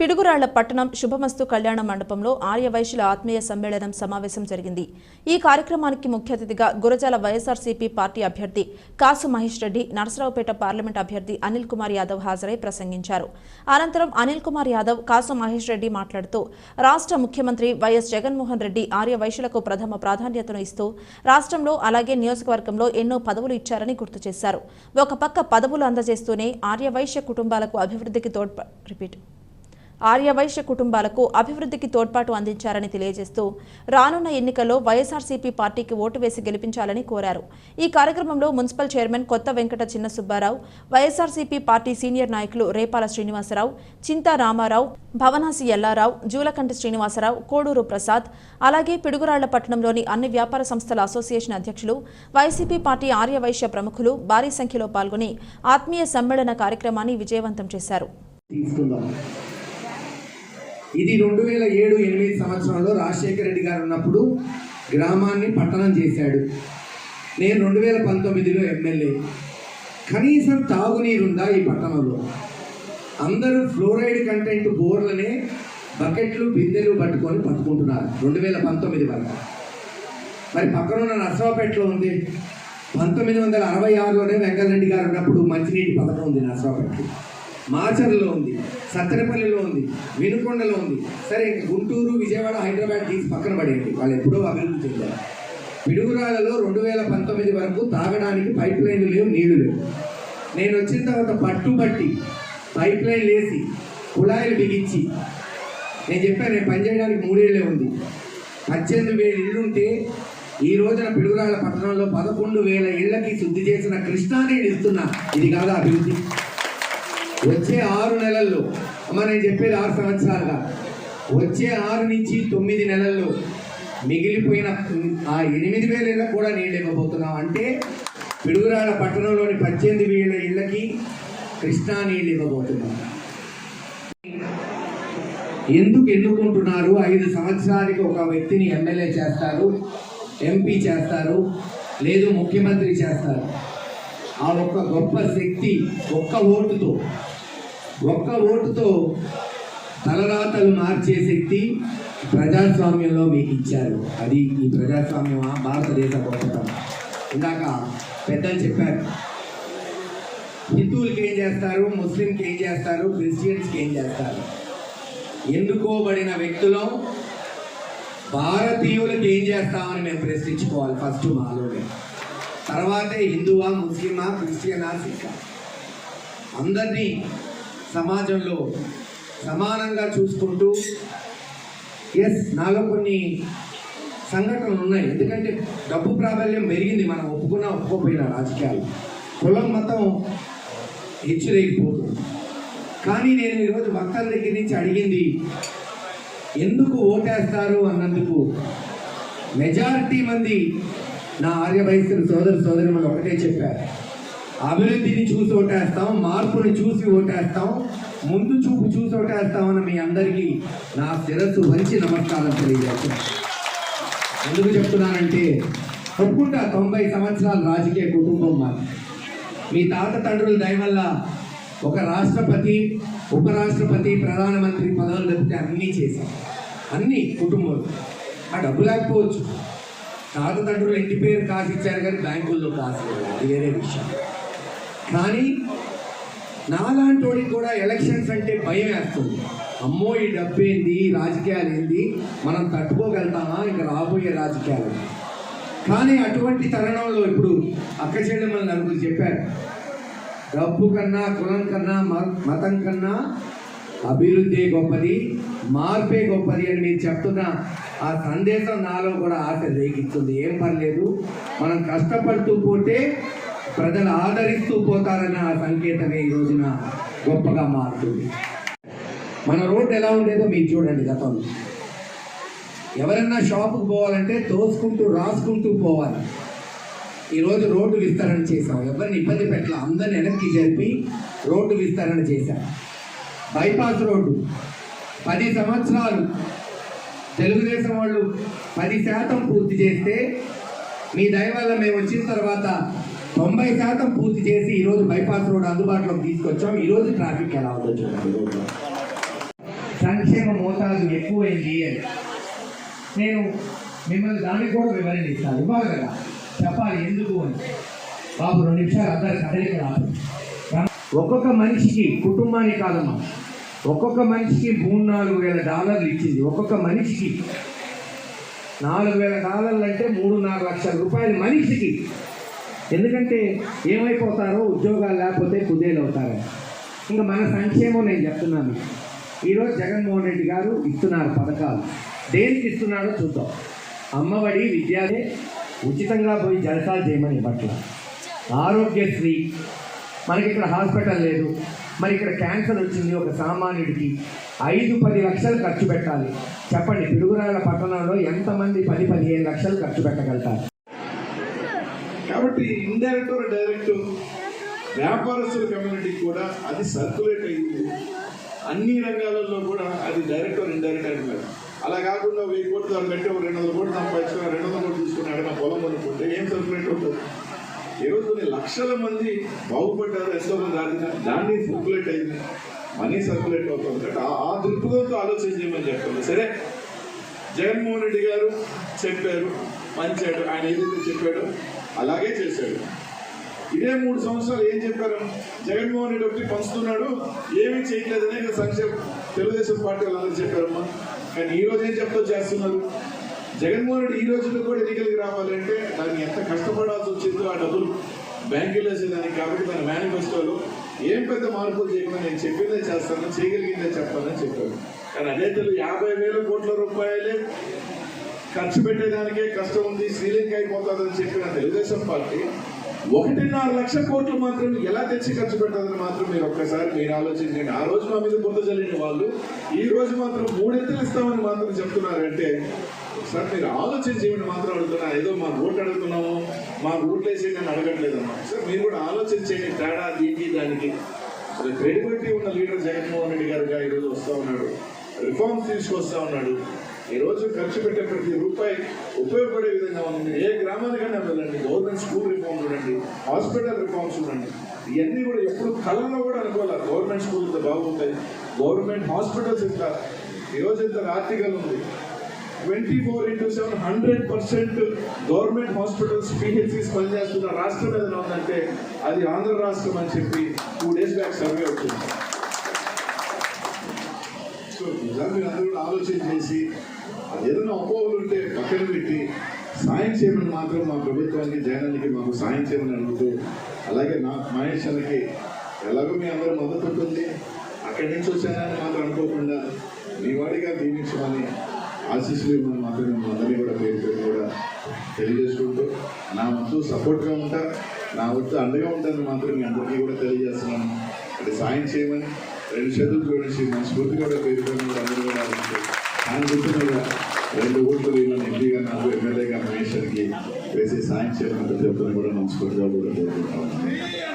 పిడుగురాళ్ళ పట్టణం శుభమస్తు కళ్యాణ మండపంలో ఆర్యవైశ్యుల ఆత్మీయ సమ్మేళనం సమావేశం జరిగింది. ఈ కార్యక్రమానికి ముఖ్య అతిథిగా గురజాల వైఎస్ఆర్సీపీ పార్టీ అభ్యర్థి కాసు మహేష్ రెడ్డి నరసరావుపేట పార్లమెంట్ అభ్యర్థి అనిల్ కుమార్ యాదవ్ హాజరై ప్రసంగించారు. అనంతరం అనిల్ కుమార్ యాదవ్ కాసు మహేష్ రెడ్డి మాట్లాడుతూ రాష్ట్ర ముఖ్యమంత్రి వైఎస్ జగన్మోహన్ రెడ్డి ఆర్యవైశ్యులకు ప్రథమ ప్రాధాన్యతను ఇస్తూ రాష్ట్రంలో అలాగే నియోజకవర్గంలో ఎన్నో పదవులు ఇచ్చారని గుర్తు చేశారు. ఒక పక్క పదవులు అందజేస్తూనే ఆర్యవైశ్య కుటుంబాలకు అభివృద్ధికి తోడ్ప రిపీట్ ఆర్యవైశ్య కుటుంబాలకు అభివృద్ధికి తోడ్పాటు అందించారని తెలియజేస్తూ రానున్న ఎన్నికల్లో వైఎస్ఆర్సీపీ పార్టీకి ఓటు వేసి గెలిపించాలని కోరారు. ఈ కార్యక్రమంలో మున్సిపల్ చైర్మన్ కొత్త వెంకట చిన్న సుబ్బారావు వైఎస్ఆర్సీపీ పార్టీ సీనియర్ నాయకులు రేపాల శ్రీనివాసరావు చింతా రామారావు భవనాసి ఎల్లారావు జూలకంటి శ్రీనివాసరావు కోడూరు ప్రసాద్ అలాగే పిడుగురాళ్ళ పట్టణంలోని అన్ని వ్యాపార సంస్థల అసోసియేషన్ అధ్యక్షులు వైసీపీ పార్టీ ఆర్యవైశ్య ప్రముఖులు భారీ సంఖ్యలో పాల్గొని ఆత్మీయ సమ్మేళన కార్యక్రమాన్ని విజయవంతం చేశారు. ఇది రెండు వేల ఏడు ఎనిమిది సంవత్సరంలో రాజశేఖర రెడ్డి గారు ఉన్నప్పుడు గ్రామాన్ని పట్టణం చేశాడు. నేను రెండు వేల పంతొమ్మిదిలో ఎమ్మెల్యే. కనీసం తాగునీరుందా ఈ పట్టణంలో? అందరూ ఫ్లోరైడ్ కంటెంట్ బోర్లనే బకెట్లు బిందెలు పట్టుకొని పట్టుకుంటున్నారు రెండు వేల పంతొమ్మిది వరకు. మరి పక్కనున్న నర్సరావుపేటలో ఉంది. పంతొమ్మిది వందల అరవై ఆరులోనే వెంకటరెడ్డి గారు ఉన్నప్పుడు మంచినీటి పథకం ఉంది నర్సరావుపేటలో మాచర్లో ఉంది సత్తెనపల్లిలో ఉంది వినుకొండలో ఉంది. సరే ఇంక గుంటూరు విజయవాడ హైదరాబాద్ తీసి పక్కన పడేయండి. వాళ్ళు ఎప్పుడో అభివృద్ధి చెందారు. పిడుగురాలలో రెండు వేల పంతొమ్మిది వరకు తాగడానికి పైప్ లైన్లు లేవు నీళ్ళు లేవు. నేను వచ్చిన తర్వాత పట్టుబట్టి పైప్ లైన్ వేసి కుళాయిలు బిగించి నేను చెప్పాను నేను పనిచేయడానికి మూడేళ్ళే ఉంది. పద్దెనిమిది వేల ఇళ్ళుంటే ఈ రోజున పిడుగురాళ్ళ పట్టణంలో పదకొండు వేల ఇళ్ళకి శుద్ధి చేసిన కృష్ణాని ఇస్తున్నా. ఇది కాదా అభివృద్ధి? వచ్చే ఆరు నెలల్లో అమ్మ నేను చెప్పేది ఆరు సంవత్సరాలుగా వచ్చే ఆరు నుంచి తొమ్మిది నెలల్లో మిగిలిపోయిన ఆ ఎనిమిది వేల ఇళ్ళకు కూడా నీళ్ళు ఇవ్వబోతున్నాం. అంటే పిడుగురాళ్ళ పట్టణంలోని పద్దెనిమిది వేల ఇళ్ళకి కృష్ణా నీళ్ళు ఇవ్వబోతున్నాం. ఎందుకు ఎన్నుకుంటున్నారు? ఐదు సంవత్సరాలకి ఒక వ్యక్తిని ఎమ్మెల్యే చేస్తారు ఎంపీ చేస్తారు లేదు ముఖ్యమంత్రి చేస్తారు. ఆ ఒక్క గొప్ప శక్తి ఒక్క ఓటుతో ఒక్క ఓటుతో తలరాతలు మార్చే శక్తి ప్రజాస్వామ్యంలో మీకు ఇచ్చారు. అది ఈ ప్రజాస్వామ్యం భారతదేశ గొప్పతనం ఇందాక పెద్దలు చెప్పారు. హిందువులకి ఏం చేస్తారు? ముస్లింకి ఏం చేస్తారు? క్రిస్టియన్స్కి ఏం చేస్తారు? ఎన్నుకోబడిన వ్యక్తులం భారతీయులకి ఏం చేస్తామని మేము ప్రశ్నించుకోవాలి ఫస్ట్ మాలోనే. తర్వాతే హిందువా ముస్లిమా క్రిస్టియనా సిక్కా. అందరినీ సమాజంలో సమానంగా చూసుకుంటూ ఎస్ నాలో కొన్ని సంఘటనలు ఉన్నాయి. ఎందుకంటే డబ్బు ప్రాబల్యం పెరిగింది మనం ఒప్పుకున్నా ఒప్పుకోపోయినా రాజకీయాలు. కులం మతం హెచ్చురేగిపోతుంది. కానీ నేను ఈరోజు భక్తుల దగ్గర నుంచి అడిగింది ఎందుకు ఓటేస్తారు అన్నందుకు? మెజారిటీ మంది నా ఆర్యవైశ్యుల సోదరు సోదరులు ఒకటే చెప్పారు. అభివృద్ధిని చూసి ఓటేస్తాం మార్పుని చూసి ఓటేస్తాం ముందు చూపు చూసి ఓటేస్తామని మీ అందరికీ నా శిరస్సు వంచి నమస్కారం తెలియజేస్తున్నాను. ఎందుకు చెప్తున్నానంటే ఒప్పుకుంటా తొంభై సంవత్సరాల రాజకీయ కుటుంబం మాది. మీ తాత తండ్రుల దయవల్ల ఒక రాష్ట్రపతి ఉపరాష్ట్రపతి ప్రధానమంత్రి పదవులు తప్పితే అన్నీ చేశాం. అన్నీ కుటుంబం. ఆ డబ్బు లేకపోవచ్చు. తాత తండ్రులు ఇంటి పేరు కాసి ఇచ్చారు కానీ బ్యాంకుల్లో కాసు అది వేరే విషయం. కానీ నాలాంటి కూడా ఎలక్షన్స్ అంటే భయం వేస్తుంది. అమ్మో ఈ డబ్బు ఏంది? రాజకీయాలు ఏంది? మనం తట్టుకోగలుగుతామా? ఇంకా రాబోయే రాజకీయాలు. కానీ అటువంటి తరుణంలో ఇప్పుడు అక్క చెల్లెమ్మల నలుగురు చెప్పారు. డబ్బు కన్నా కులం కన్నా మతం కన్నా అభివృద్ధి గొప్పది మార్పే గొప్పది అని నేను చెప్తున్న. ఆ సందేశం నాలో కూడా ఆశ రేగిస్తుంది. ఏం పర్లేదు మనం కష్టపడుతూ పోతే ప్రజలు ఆదరిస్తూ పోతారన్న ఆ సంకేతమే ఈ రోజున గొప్పగా మారుతుంది. మన రోడ్డు ఎలా ఉండేదో మీరు చూడండి గతంలో. ఎవరన్నా షాపుకు పోవాలంటే తోసుకుంటూ రాసుకుంటూ పోవాలి. ఈరోజు రోడ్డు విస్తరణ చేశాం. ఎవరిని ఇబ్బంది పెట్టాల? అందరిని వెనక్కి జరిపి రోడ్డు విస్తరణ చేశాం. Bypass road. పది సంవత్సరాలు తెలుగుదేశం వాళ్ళు పది శాతం పూర్తి చేస్తే మీ దయ వల్ల మేము వచ్చిన తర్వాత తొంభై శాతం పూర్తి చేసి ఈరోజు బైపాస్ రోడ్ అందుబాటులోకి తీసుకొచ్చాం. ఈరోజు ట్రాఫిక్ ఎలా ఉందో చూడండి. సంక్షేమ మోతాదు ఎక్కువైంది అని. నేను మిమ్మల్ని దానికి కూడా వివరణ ఇస్తాను. ఇవ్వాలి కదా? చెప్పాలి ఎందుకు అని. బాబు రెండు నిమిషాలు అందరు కదలిక రాదు ఒక్కొక్క మనిషికి కుటుంబానికి కాదమ్మా. ఒక్కొక్క మనిషికి మూడు నాలుగు వేల డాలర్లు ఇచ్చింది. ఒక్కొక్క మనిషికి నాలుగు వేల డాలర్లు అంటే మూడున్నర లక్షల రూపాయలు మనిషికి. ఎందుకంటే ఏమైపోతారో ఉద్యోగాలు లేకపోతే కుదేలు అవుతారు ఇంకా మన సంక్షేమం నేను చెప్తున్నాను. ఈరోజు జగన్మోహన్ రెడ్డి గారు ఇస్తున్నారు పథకాలు. దేనికి ఇస్తున్నాడో చూద్దాం. అమ్మఒడి విద్యాలే ఉచితంగా పోయి జలసాలు చేయమని పట్ల ఆరోగ్యశ్రీ. మనకి ఇక్కడ హాస్పిటల్ లేదు. మరి ఇక్కడ క్యాన్సర్ వచ్చింది ఒక సామాన్యుడికి. ఐదు పది లక్షలు ఖర్చు పెట్టాలి. చెప్పండి పిడుగురాల పట్టణంలో ఎంతమంది పది పదిహేను లక్షలు ఖర్చు పెట్టగలుగుతారు? కాబట్టి ఇండైరెక్ట్ డైరెక్ట్ వ్యాపారస్తుల కమ్యూనిటీకి కూడా అది సర్క్యులేట్ అయ్యింది అన్ని రంగాలలో కూడా అది డైరెక్ట్ ఇండైరెక్ట్ అంటున్నారు అలా కాకుండా వెయ్యి కోట్లు దాన్ని పెట్టి ఒక రెండు వందల కోట్లు సంపాదించుకుని రెండు వందల కోట్లు తీసుకుని అడిగిన పొలం అనుకుంటే ఏం సర్క్యులేట్ అవుతుంది? ఈరోజు కొన్ని లక్షల మంది బాగుపడ్డారు ఎంతో మంది ఆర్థిక దాన్ని సర్క్యులేట్ అయింది. మనీ సర్క్యులేట్ అవుతుంది. కాబట్టి ఆ- దృక్పథంతో ఆలోచన చేయమని చెప్పండి సరే జగన్మోహన్ రెడ్డి గారు చెప్పారు మంచాడు ఆయన ఏదైతే చెప్పాడో అలాగే చేశాడు. ఇదే మూడు సంవత్సరాలు ఏం చెప్పారు? జగన్మోహన్ రెడ్డి ఒకటి పంచుతున్నాడు ఏమీ చేయట్లేదనే సంక్షేమ తెలుగుదేశం పార్టీ వాళ్ళందరూ చెప్పారమ్మా. కానీ ఈ రోజు ఏం చెప్తా చేస్తున్నారు? జగన్మోహన్ రెడ్డి ఈ రోజుల్లో కూడా ఎన్నికలకి రావాలంటే దాన్ని ఎంత కష్టపడాల్సి వచ్చిందో ఆ డబ్బులు బ్యాంకులు వేసేదానికి కాబట్టి తన మేనిఫెస్టోలో ఏం పెద్ద మార్పులు చేయకుండా నేను చెప్పిందే చేస్తాను చేయగలిగిందే చెప్తానని చెప్పారు కానీ అదే తెలుగు యాభై వేల కోట్ల రూపాయలే ఖర్చు పెట్టేదానికే కష్టం ఉంది శ్రీలంక అయిపోతుందని చెప్పిన తెలుగుదేశం పార్టీ ఒకటిన్నర లక్ష కోట్లు మాత్రం ఎలా తెచ్చి ఖర్చు పెట్టాలని మాత్రం మీరు ఒక్కసారి మీరు ఆలోచించండి. ఆ రోజు మా మీద బుద్ధ చల్లిన వాళ్ళు ఈ రోజు మాత్రం మూడెత్తులు ఇస్తామని మాత్రం చెప్తున్నారంటే సార్ మీరు ఆలోచన చేయండి మాత్రం అడుగుతున్నా. ఏదో మా రూట్ అడుగుతున్నాము. మా ఓట్లు వేసేయండి అని అడగట్లేదమ్మా సార్ మీరు కూడా ఆలోచన చేయండి తేడా దీనికి దానికి. క్రెడిబిలిటీ ఉన్న లీడర్ జగన్మోహన్ రెడ్డి గారుగా ఈరోజు వస్తూ ఉన్నాడు. రిఫార్మ్స్ తీసుకొస్తా ఉన్నాడు. ఈరోజు ఖర్చు పెట్టే ప్రతి రూపాయి ఉపయోగపడే విధంగా ఉంది. ఏ గ్రామానికైనా వెళ్ళండి. గవర్నమెంట్ స్కూల్ రిఫార్మ్ చూడండి. హాస్పిటల్ రిఫార్మ్స్ చూడండి. ఇవన్నీ కూడా ఎప్పుడు కళ్ళలో కూడా అనుకోవాలి? గవర్నమెంట్ స్కూల్ ఇంత బాగుంటాయి గవర్నమెంట్ హాస్పిటల్స్ ఇంత ఈ రోజు ఇంత ఆర్టికల్ ఉంది. Twenty four into seven hundred percent government hospitals PHCs పనిచేస్తున్న రాష్ట్రం ఏదైనా ఉందంటే అది ఆంధ్ర రాష్ట్రం అని చెప్పి టూ డేస్ బ్యాక్ సర్వే వచ్చింది. సో నిజంగా మీరు అందరూ కూడా ఆలోచన చేసి అది ఏదైనా అపోహలు ఉంటే పక్కన పెట్టి సాయం చేయమని మాత్రం మా ప్రభుత్వానికి జగనానికి మాకు సాయం చేయమని అడుగుతూ అలాగే నా మహేష్ అన్నకి ఎలాగో మీ అందరూ మద్దతు ఉంటుంది. అక్కడి నుంచి వచ్చానని మాత్రం అనుకోకుండా మీ వాడిగా దీవించమని ఆశీస్సులు ఇవ్వమని మాత్రం మేము అందరినీ కూడా పేరు పేరు కూడా తెలియజేసుకుంటూ నా వంతు సపోర్ట్గా ఉంటా నా వంతు అండగా ఉంటానని మాత్రం మీ అందరికీ కూడా తెలియజేస్తున్నాను అది సాయం చేయమని రెండు చేతులు చూడండి మనస్ఫూర్తిగా కూడా పేరు పేరు కూడా అందరూ కూడా ఆలోచించారు. ఆయన గుర్తుగా రెండు ఓట్లు వీళ్ళని ఎంపీగా నాకు ఎమ్మెల్యేగా మహేశ్వరికి వేసి సాయం చేయమని ప్రతి ఒక్కరిని కూడా మనస్ఫూర్తిగా కూడా కోరుకుంటాను